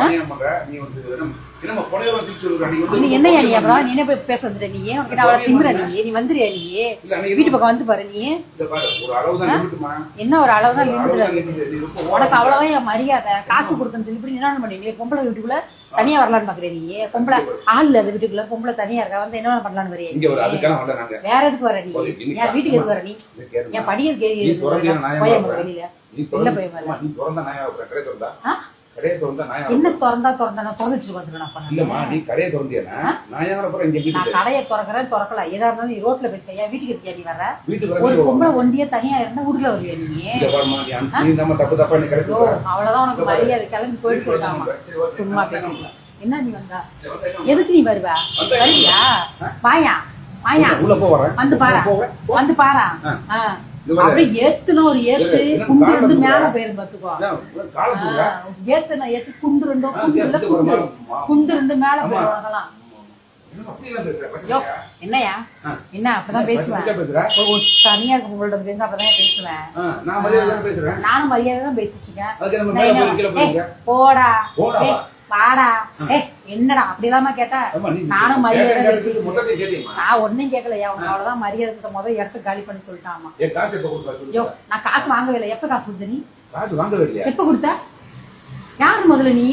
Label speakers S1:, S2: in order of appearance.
S1: நீ சொல்லுற நீ
S2: அப்புறம் நீ என்ன போய் பேச வந்துட்ட நீ? உனக்கு அவளை திம்புற நீ? நீ வந்துறியா நீ? வீட்டு பக்கம் வந்து பாரு நீ. என்ன ஒரு அளவு தான் லிமிட் உனக்கு
S1: ஓவரா
S2: அவ்வளவுதான் என் மரியாதை? காசு கொடுத்தேன்னு சொல்லி இப்படி என்ன பண்ணி பொம்பளை வீட்டுக்குள்ள தனியா வரலான்னு பாக்குற நீ? பொம்பளை ஆள் இல்ல அது வீட்டுக்குள்ள பொம்பளை தனியா இருக்கா? வந்து என்ன பண்ணலான்னு வரையா வேற எதுக்கு வர நீ? என் வீட்டுக்கு எதுக்கு வர நீ. என்
S1: ஏன்
S2: வெளியில
S1: நீ
S2: இல்ல போய்?
S1: கடையை திறந்தா நான்
S2: என்ன? திறந்தா திறந்தா? நான் திறந்து வச்சுட்டு வந்துருக்கேன் அப்ப
S1: இல்லம்மா
S2: நான்.
S1: நீ கடையை திறந்தியனா நான் ஏன் வரப்போறேன் இங்க
S2: நான்
S1: வீட்டுக்கு
S2: கடையை திறக்கிறேன் திறக்கல. எதா இருந்தாலும் நீ ரோட்ல பேச என் வீட்டுக்கு இருக்கியா நீ வர
S1: வீட்டுக்கு
S2: ஒரு பொம்பளை ஒண்டியா தனியா இருந்தா வீட்டுல வருவியா நீ?
S1: நம்ம தப்பு தப்பா.
S2: அவ்வளவுதான் உனக்கு மரியாதை. கிளம்பி போயிட்டு சும்மா பேசுங்க என்ன நீ வந்தா? எதுக்கு நீ வருவ? வருவியா வாயா? வாயா?
S1: உள்ள போ வரேன்.
S2: வந்து பாரா. வந்து பாரு. அப்படியே ஏத்துன ஒரு ஏத்து குண்டு ரெண்டு மேல. போயிரும் பாத்துக்கோ ஏத்துன ஏத்து குண்டு ரெண்டும் குண்டு. குண்டு. ரெண்டு மேல
S1: ஆமா.
S2: போயிரும் உனக்கெல்லாம்? என்னையா. என்ன அப்பதான் பேசுவேன். தனியா இருக்க உங்கள்ட்ட பேருந்து அப்பதான் பேசுவேன். நானும் மரியாதை தான் பேசிட்டு இருக்கேன். போடா. வாடா. ஏய் என்னடா அப்படிலாமா கேட்டா?
S1: ஆமா, நீ
S2: நானும் மரியாதை. நான் ஒன்னும் கேட்கலையா? உங்க அவ்வளவுதான் மரியாதை கிட்ட முதல் இடத்த காலி பண்ணி சொல்லிட்டாமா. ஐயோ நான் காசு வாங்கவே இல்லை. எப்ப காசு கொடுத்த நீ?
S1: காசு வாங்கவே இல்லையா?
S2: எப்ப கொடுத்த? யாரு முதல்ல நீ?